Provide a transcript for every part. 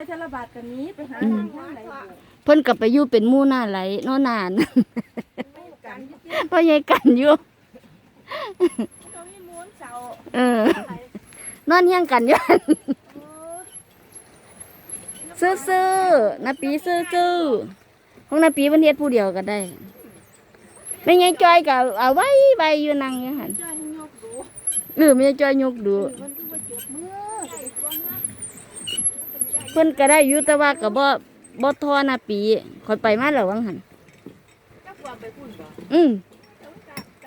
ไปเทระบาทกันนี้ไปหาอืมทางไหนอยู่เพิ่นก็ไปอยู่เป็นหมู่หน้าไหลเนอนาน กันที่พ่อใหญ่กันอยู่ ตรงนี้ม้วนเสาเออนอนเฮียงกันอยู่ซื่อๆนาปีซื่อๆของนาปีเพิ่นเฮ็ดผู้เดียวก็ได้ไม่ไงจอยก็เอาไว้ใบอยู่นั่งอยู่หั่นจ้าให้ยกดูเออไม่ไงจอยยกดู มันคือว่าเจ็บมือ เพิ่นก็ได้อยู่แต่ว่าก็บ่บ่ทอนาปีค่อยไปมาแล้ววังหั่นจักว่าไปพุ่นบ่อืมต้องการใจ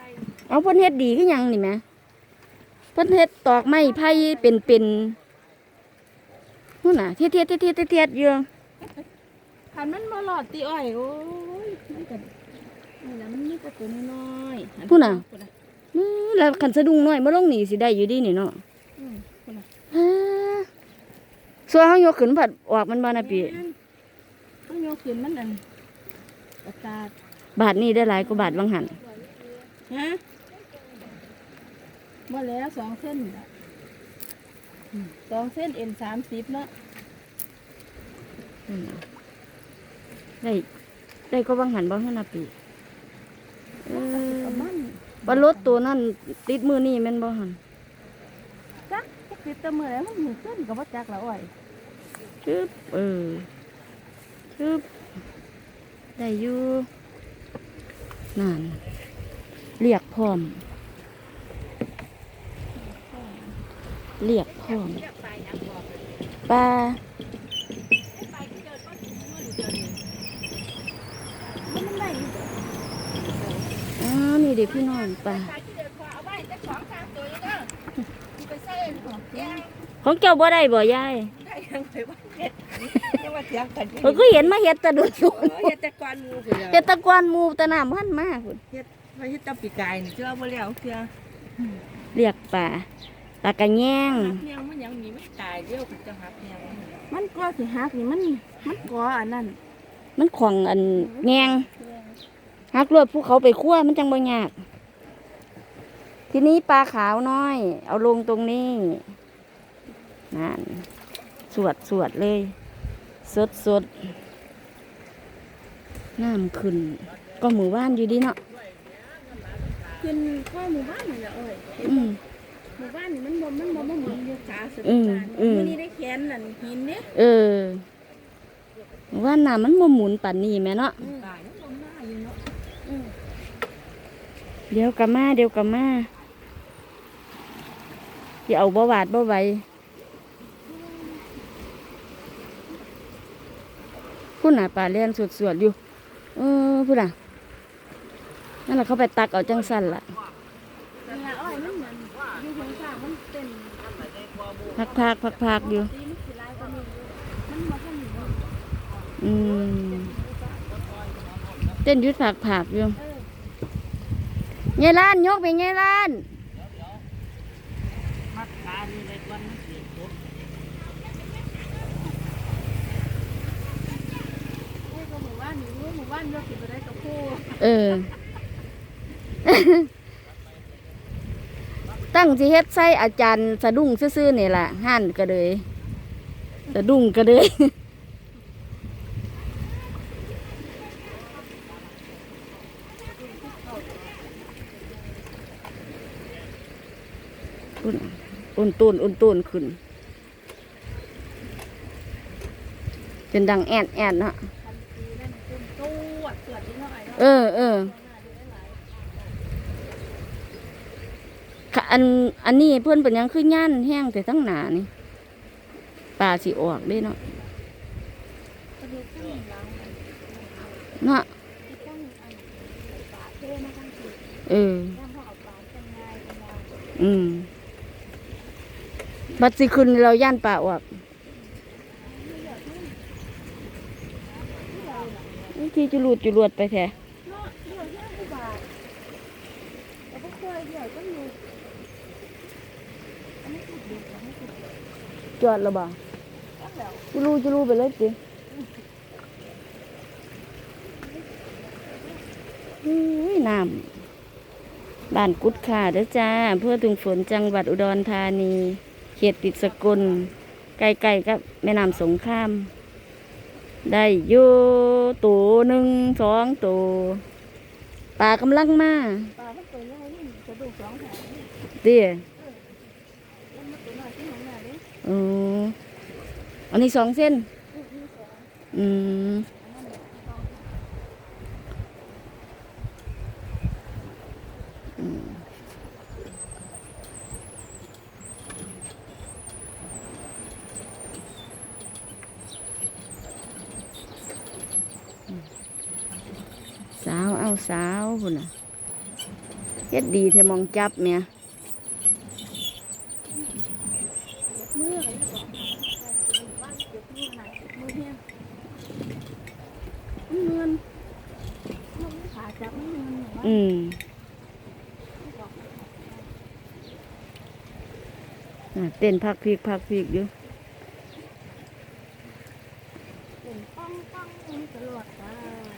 เอาเพิ่นเฮ็ดดีคือหยังนี่แหมเพิ่นเฮ็ดตอกไม้ไผ่เป็นเป็นนู่นน่ะเทียดเทียดเทียดเทียดเทียดอยู่คันมันมาหลอดตีอ้อยโอ้ยมันก็นี่นะมันมีแต่ตัวน้อยๆพูดน่ะอื้อแล้วคันสะดุ้งน้อยบ่ลงนี่สิได้อยู่ดีนี่เนาะ อืมพูดน่ะ ฮ่า ส่วนเฮายกขึ้นผัดออกมันบ่นะปีต้องยกขึ้นมันอันกระตาดบาทนี้ได้หลายกว่าบาทบางหันฮะมาแล้วสองเส้นน่ะอืมสองเส้นเอ็นสามสิบเนาะอืมได้ได้ก็บางหันบ่หั่นนะปีเออประมาณบ่รถตัวนั้นติดมือนี่แม่นบ่หั่นจักจักติดแตะมือแล้วมันหมุนขึ้นกับว่าจักละอ้อย ชึบเออชึบได้อยู่นั่นเรียกพร้อมเรียกพร้อมปลาอ๋อนี่เด็กพี่น้องปลาเอาไว้จะของเจ้าบ่ได้บ่ยายได้ยังไปว่าเฮ็ด ยังว่าเถียงกันเพิ่นก็เห็นมาเฮ็ดแตะดุนเออเฮ็ดแต่ก่อนหมูพุ่นเฮ็ดแตะกอนหมูแตะน้ำพันมากพุ่นว่าเฮ็ดแตะปีกายนี่เชื่อบ่แล้วเชื่อเรียกปลาปลากระแยงหักแยงมันยังมีไม่ตายเดียวจะหักแยงมันก็สิหักนี่มัน มันก็อันนั้นมันของอันแงงหักรวดภูเขาไปคั่วมันจังบ่ยาก ทีนี้ปลาขาวน้อย เอาลงตรงนี้นั่น สวดสวดเลย สดสดน้ำขึ้น ก็หมู่บ้านอยู่ดีเนาะขึ้นข้อหมู่บ้านนี่แหละเอ้ยอืมหมู่บ้านนี่มันบ่มันบ่บ่เหมือนอยู่ขาสุดอืมการอืมมื้อนี้ได้แขนนั่นหินเด้เออหมู่บ้านน้ำมันบ่หมุนป่านนี้แม่เนาะตายแล้วลงหน้าอยู่เนาะเดี๋ยวกะมาเดี๋ยวกะมาอย่าเอาบ่หวาดบ่ไหว พูดน่ะป่าเลียนสวดๆอยู่เออพูดน่ะนั่นแหละเขาไปตักเอาจังสั่นล่ะพักพักพักพักอยู่ตีมันสิลายกว่านี้อยู่มันบ่ทันอยู่อืม เต้นยุดผักผักอยู่เงล้านยกไปเงล้าน มัดขานี่ได้ก่อนมันสิตกโอ้ยก็หมู่บ้านนี่รู้ห มู่บ้านยกสิบ่ได้กับผู้เออ ตั้งสิเฮ็ดใส่อาจารย์สะดุ้งซื่อๆนี่ล่ะห่านก็เลยสะดุ้งก็เลยอุ่นอุ่นตูนอุ่นตูนขึ้นจนดังแอดแอดเนาะ ทันทีนั่นเป็นตู้อะ เออเออค่ะอันอันนี้เพื่อนเป็นยังขึ้นย่านแห้งแต่ตั้งหนานี่ปลาสีออกได้เนาะเนาะเอออืมบัดสิคุณเราย่านป่าออกที่ จุลูดจุลวดไปแท้เนาะเดี๋ยวย่างผู้บาทแต่พวกเคยเดี๋ยวก็อยู่อันนี้คือเด็กอันนี้คือเด็กจอดละบ่าจุลูจุลูไปเลยสิน้ำบ้านกุดขาเด้อจ้าเพื่อถึงฝนจังหวัดอุดรธานี เขตติดสกลไก่ๆกับแม่น้ำสงคราม ได้อยู่ตัวหนึ่งสองตัวปลากำลังมาปลามันตัวใหญ่นี่กระดูกสองแถวนี่เตี้ยแล้วมันตัวน้อยที่ของแม่นี่อ๋ออันนี้สองเส้น อืม อันนั้นเนี่ยสอง สาวเอาสาวพุ่นน่ะเฮ็ดดีเทมองจับเมียมืองจับเนี่ยอืมเต้นพักพีกพักพีกอยู่เป็นป้องป้องตลอดไป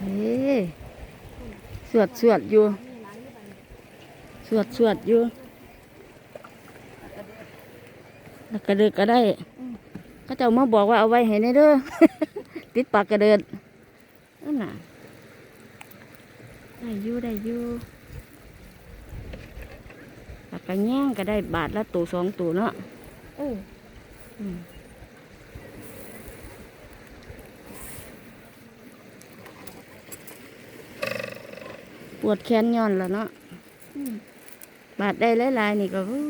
เฮ้สวดสวดอยู่นี่ร้านนี้ไปสวดสวดอยู่แล้วกระเดิดก็ได้ก็เจ้ามาบอกว่าเอาไว้ให้ในเด้อติดปากกระเดิดนั่นน่ะได้อยู่ได้อยู่ปากกระแย่งก็ได้บาทละตัวสองตัวเนาะเออ อืมป วดแขนย้อนแล้วเนาะอืมบาดได้หลายๆนี่ก็อู้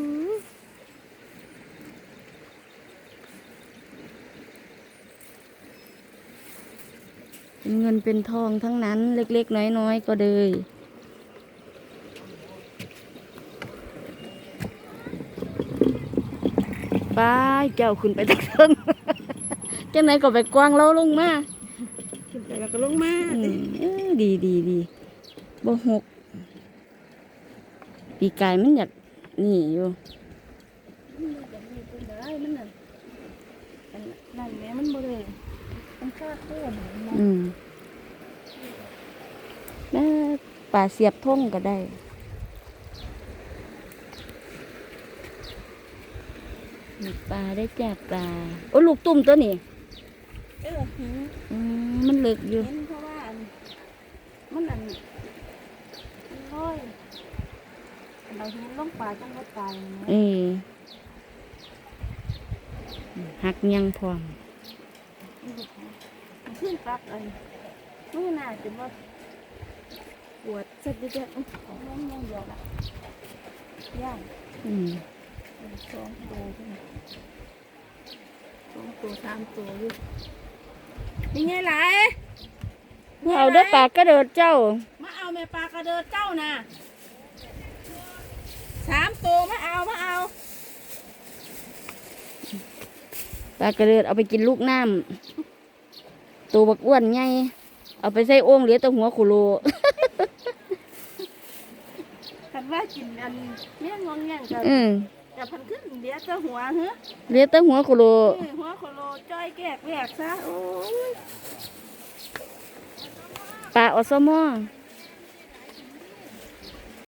เป็นเงินเป็นทองทั้งนั้น เล็ก ๆ น้อย ๆ ก็เลยไปเจ้าขึ้นไปตักเทิงจังไหนก็ไปกวางเราลงมาขึ้นไปแล้วก็ลงมาอืมเออดีดีดี บ่หก ปีกายมันอยากนี่อยู่มันจะมีเป็นได้มันน่ะอันนั่นแหม่มันบ่ได้มันค่าโค่นมันอืมแล้วป่าเสียบท่งก็ได้มีปลาได้จากปลา โอ้ลูกตุ่มตัวนี้ เออหินอืมมันเล็กอยู่ เห็นเพราะว่าอันมันอันมันลอยอัน เราเห็นลงปลาจังก็ตายนะเออหักยังพร้อมมันขึ้นปลักอันมือหน้าจะว่าปวดสักเด็ดๆของน้องยังเดียวละย่างอืมเป็นสองตัวใช่ไหมสองตัวสามตัวอยู่นี่ไงหลายเอาเด้อปลากระเดิดเจ้า มาเอาแม่ปลากระเดิดเจ้านะ สามตัวมาเอามาเอาปลากระเดิดเอาไปกินลูกน้ำตัวบักอ้วนไงเอาไปใส่โอ่งเหลือแต่หัวขุโลคันว่ากินอันเนี้ยงงแงงกันอืมจะพันขึ้นเดี๋ยวจะหัวเฮ้อเหลือแต่หัวขุโลเอ้ยหัวโคโลจ้อยแกกแวกซะโอ้ยปลาอสมอ